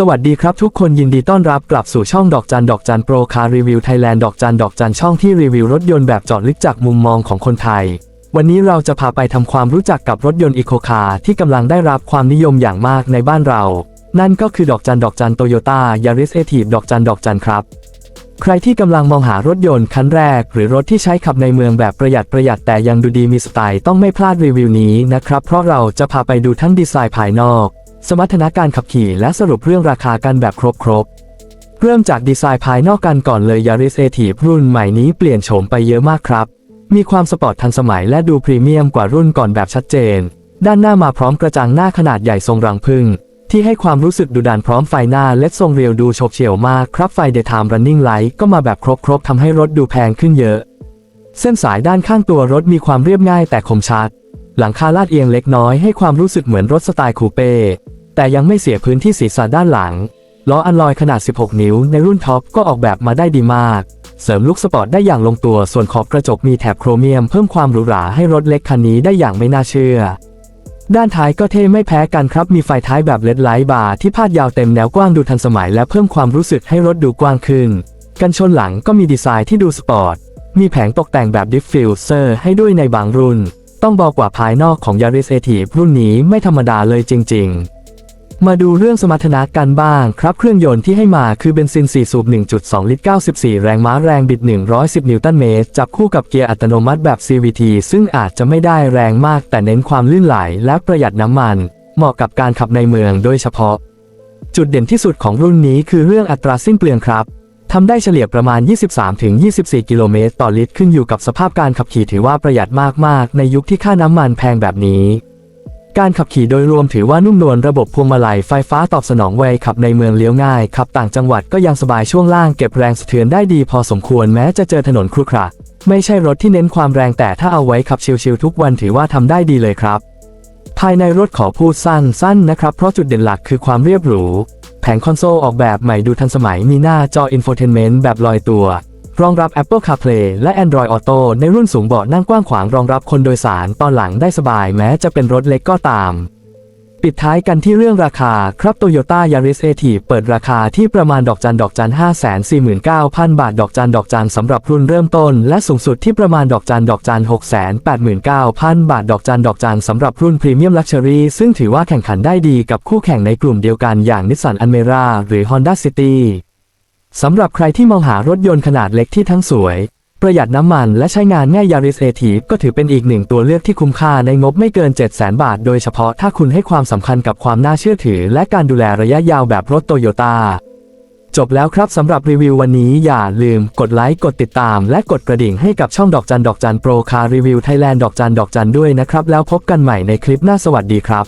สวัสดีครับทุกคนยินดีต้อนรับกลับสู่ช่องดอกจันดอกจันโปรคารีวิวไทยแลนด์ดอกจันดอกจันช่องที่รีวิวรถยนต์แบบจอดลึกจากมุมมองของคนไทย วันนี้เราจะพาไปทำความรู้จักกับรถยนต์อีโคคาร์ที่กำลังได้รับความนิยมอย่างมากในบ้านเรา นั่นก็คือดอกจันดอกจันโตโยต้ายาริสเอทีฟดอกจันดอกจันครับ ใครที่กำลังมองหารถยนต์คันแรก หรือรถที่ใช้ขับในเมืองแบบประหยัดประหยัดแต่ยังดูดีมีสไตล์ต้องไม่พลาดรีวิวนี้นะครับ เพราะเราจะพาไปดูทั้งดีไซน์ภายนอก สมรรถนะการขับขี่และสรุปเรื่องราคากันแบบครบๆเริ่มจากดีไซน์ภายนอกกันก่อนเลย Yaris a t i v รุ่นใหม่นี้เปลี่ยนโฉมไปเยอะมากครับ มีความสปอร์ตทันสมัยและดูพรีเมียมกว่ารุ่นก่อนแบบชัดเจน ด้านหน้ามาพร้อมกระจังหน้าขนาดใหญ่ทรงรังผึ้ง ที่ให้ความรู้สึกดุดันพร้อมไฟหน้าเล็ดทรงเรียวดูโฉบเฉี่ยวมากครับไฟ Daytime Running Light ก็มาแบบครบๆทำให้รถดูแพงขึ้นเยอะ เส้นสายด้านข้างตัวรถมีความเรียบง่ายแต่คมชัด หลังคาลาดเอียงเล็กน้อยให้ความรู้สึกเหมือนรถสไตล์คูเป้แต่ยังไม่เสียพื้นที่ศีรษะด้านหลังล้ออันลอยขนาด 16 นิ้วในรุ่นท็อปก็ออกแบบมาได้ดีมาก เสริมลุคสปอร์ตได้อย่างลงตัวส่วนขอบกระจกมีแถบโครเมียมเพิ่มความหรูหราให้รถเล็กคันนี้ได้อย่างไม่น่าเชื่อ ด้านท้ายก็เท่ไม่แพ้กันครับมีไฟท้ายแบบเลดไลท์บาร์ที่พาดยาวเต็มแนวกว้างดูทันสมัยและเพิ่มความรู้สึกให้รถดูกว้างขึ้น กันชนหลังก็มีดีไซน์ที่ดูสปอร์ต มีแผงตกแต่งแบบดิฟฟิวเซอร์ให้ด้วยในบางรุ่น ต้องบอกว่าภายนอกของ Yaris a t i v รุ่นนี้ไม่ธรรมดาเลยจริง ๆ มาดูเรื่องสมรรถนะกันบ้างครับ เครื่องยนต์ที่ให้มาคือเบนซิน 4 สูบ 1.2 ลิตร 94 แรงม้าแรงบิด 110 นิวตันเมตร จับคู่กับเกียร์อัตโนมัติแบบ CVT ซึ่งอาจจะไม่ได้แรงมากแต่เน้นความลื่นไหลและประหยัดน้ำมัน เหมาะกับการขับในเมืองโดยเฉพาะ จุดเด่นที่สุดของรุ่นนี้คือเรื่องอัตราสิ้นเปลืองครับทำได้เฉลี่ยประมาณ 23-24 กิโลเมตรต่อลิตรขึ้นอยู่กับสภาพการขับขี่ถือว่าประหยัดมากๆ ในยุคที่ค่าน้ำมันแพงแบบนี้ การขับขี่โดยรวมถือว่านุ่มนวลระบบพวงมาลัยไฟฟ้าตอบสนองไวขับในเมืองเลี้ยวง่าย ขับต่างจังหวัดก็ยังสบายช่วงล่างเก็บแรงสะเทือนได้ดีพอสมควรแม้จะเจอถนนครุขระไม่ใช่รถที่เน้นความแรงแต่ถ้าเอาไว้ขับชิลๆทุกวันถือว่าทำได้ดีเลยครับ ภายในรถขอพูดสั้นๆนะครับ เพราะจุดเด่นหลักคือความเรียบหรู แผงคอนโซลออกแบบใหม่ดูทันสมัยมีหน้าจออินโฟเทนเมนต์แบบลอยตัว รองรับ Apple CarPlay และ Android Auto ในรุ่นสูงเบาะนั่งกว้างขวางรองรับคนโดยสารตอนหลังได้สบายแม้จะเป็นรถเล็กก็ตาม ปิดท้ายกันที่เรื่องราคาครับ Toyota Yaris a t i v เปิดราคาที่ประมาณดอกจันดอกจัน 549,000 บาท ดอกจันดอกจันสำหรับรุ่นเริ่มต้น และสูงสุดที่ประมาณดอกจันดอกจัน 689,000 บาท ดอกจันดอกจันสำหรับรุ่นพรีเมียมลักชัวรี่ซึ่งถือว่าแข่งขันได้ดีกับคู่แข่งในกลุ่มเดียวกันอย่าง Nissan Almera หรือ Honda City สำหรับใครที่มองหารถยนต์ขนาดเล็กที่ทั้งสวย ประหยัดน้ำมันและใช้งานง่าย Yaris a t i v ก็ถือเป็นอีกหนึ่งตัวเลือกที่คุ้มค่าในงบไม่เกิน700,000 บาท โดยเฉพาะถ้าคุณให้ความสำคัญกับความน่าเชื่อถือ และการดูแลระยะยาวแบบรถโตโยต้าจบแล้วครับสำหรับรีวิววันนี้อย่าลืมกดไลค์กดติดตาม และกดกระดิ่งให้กับช่องดอกจันดอกจันโปรคารีวิวไทยแลนด์ดอกจันดอกจันด้วยนะครับ แล้วพบกันใหม่ในคลิปหน้าสวัสดีครับ